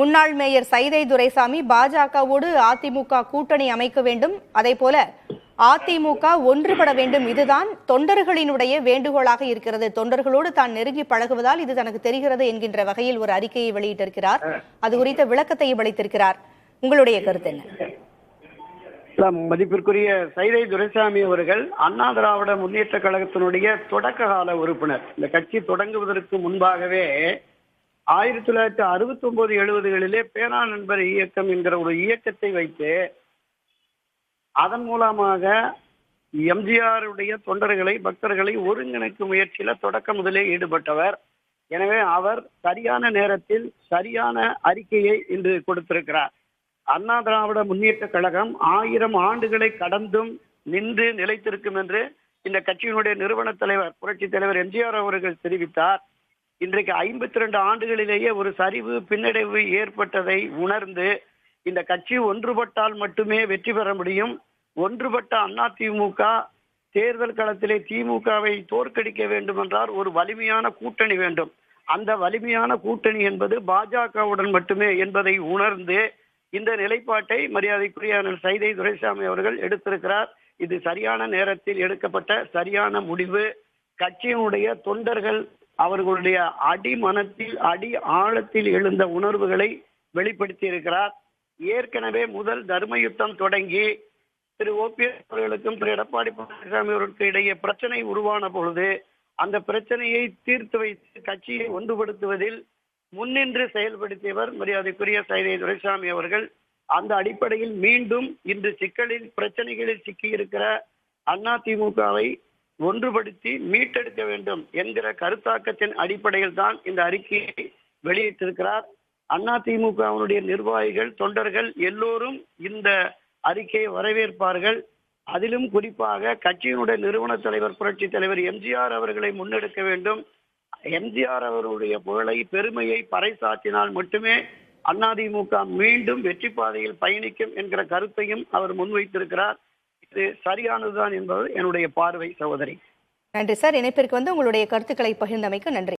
முன்னாள் மேயர் சைதை துரைசாமி பாஜகவோடு அதிமுக கூட்டணி அமைக்க வேண்டும். அதே போல அதிமுக ஒன்றுபட வேண்டும். இதுதான் தொண்டர்களினுடைய வேண்டுகோளாக இருக்கிறது. தொண்டர்களோடு தான் நெருங்கி பழகுவதால் இது தனக்கு தெரிகிறது என்கின்ற வகையில் ஒரு அறிக்கையை வெளியிட்டிருக்கிறார். அது குறித்த விளக்கத்தையும் அளித்திருக்கிறார். உங்களுடைய கருத்து என்ன? மதிப்பிற்குரிய சைதை துரைசாமி அவர்கள் அண்ணா திராவிட முன்னேற்ற கழகத்தினுடைய தொடக்க கால உறுப்பினர். இந்த கட்சி தொடங்குவதற்கு முன்பாகவே ஆயிரத்தி தொள்ளாயிரத்தி அறுபத்தி ஒன்பது எழுபதுகளிலே பேனா நண்பர் இயக்கம் என்கிற ஒரு இயக்கத்தை வைத்து அதன் மூலமாக எம்ஜிஆருடைய தொண்டர்களை பக்தர்களை ஒருங்கிணைக்கும் முயற்சியில தொடக்க முதலே ஈடுபட்டவர். எனவே அவர் சரியான நேரத்தில் சரியான அறிக்கையை இன்று கொடுத்திருக்கிறார். அண்ணா திராவிட முன்னேற்ற கழகம் ஆயிரம் ஆண்டுகளை கடந்தும் நின்று நிலைத்திருக்கும் என்று இந்த கட்சியினுடைய நிறுவன தலைவர் புரட்சி தலைவர் எம்ஜிஆர் அவர்கள் தெரிவித்தார். இன்றைக்கு ஐம்பத்தி ரெண்டு ஆண்டுகளிலேயே ஒரு சரிவு பின்னடைவு ஏற்பட்டதை உணர்ந்து இந்த கட்சி ஒன்றுபட்டால் மட்டுமே வெற்றி பெற முடியும். ஒன்றுபட்ட அதிமுக தேர்தல் களத்திலே திமுகவை தோற்கடிக்க வேண்டும் என்றால் ஒரு வலிமையான கூட்டணி வேண்டும். அந்த வலிமையான கூட்டணி என்பது பாஜகவுடன் மட்டுமே என்பதை உணர்ந்து இந்த நிலைப்பாட்டை மரியாதைக்குரிய சைதை துரைசாமி அவர்கள் எடுத்திருக்கிறார். இது சரியான நேரத்தில் எடுக்கப்பட்ட சரியான முடிவு. கட்சியினுடைய தொண்டர்கள் அவர்களுடைய அடிமனத்தில் அடி ஆழத்தில் எழுந்த உணர்வுகளை வெளிப்படுத்தி இருக்கிறார் ஏற்கனவே முதல் தர்ம யுத்தம் தொடங்கி திரு ஓபிஎஸ் அவர்களுக்கும் திரு எடப்பாடி பழனிசாமி அவர்களுக்கு இடையே பிரச்சனை உருவான பொழுது அந்த பிரச்சனையை தீர்த்து வைத்து கட்சியை ஒன்றுபடுத்துவதில் முன்னின்று செயல்படுத்தியவர் மரியாதைக்குரிய சைதை துரைசாமி அவர்கள். அந்த அடிப்படையில் மீண்டும் இன்று சிக்கலில் பிரச்சனைகளில் சிக்கியிருக்கிற அதிமுகவை ஒன்றுபடுத்தி மீட்டெடுக்க வேண்டும் என்கிற கருத்தாக்கத்தின் அடிப்படையில் தான் இந்த அறிக்கையை வெளியிட்டிருக்கிறார். அதிமுகவினுடைய நிர்வாகிகள் தொண்டர்கள் எல்லோரும் இந்த அறிக்கையை வரவேற்பார்கள். அதிலும் குறிப்பாக கட்சியினுடைய நிறுவன தலைவர் புரட்சி தலைவர் எம்ஜிஆர் அவர்களை முன்னெடுக்க வேண்டும். எம்ஜிஆர் அவருடைய புகழை பெருமையை பறைசாற்றினால் மட்டுமே அதிமுக மீண்டும் வெற்றி பாதையில் பயணிக்கும் என்கிற கருத்தையும் அவர் முன்வைத்திருக்கிறார். இது சரியானதுதான் என்பது என்னுடைய பார்வை சகோதரி. நன்றி சார். இணைப்பிற்கு வந்து உங்களுடைய கருத்துக்களை பகிர்ந்தமைக்கு நன்றி.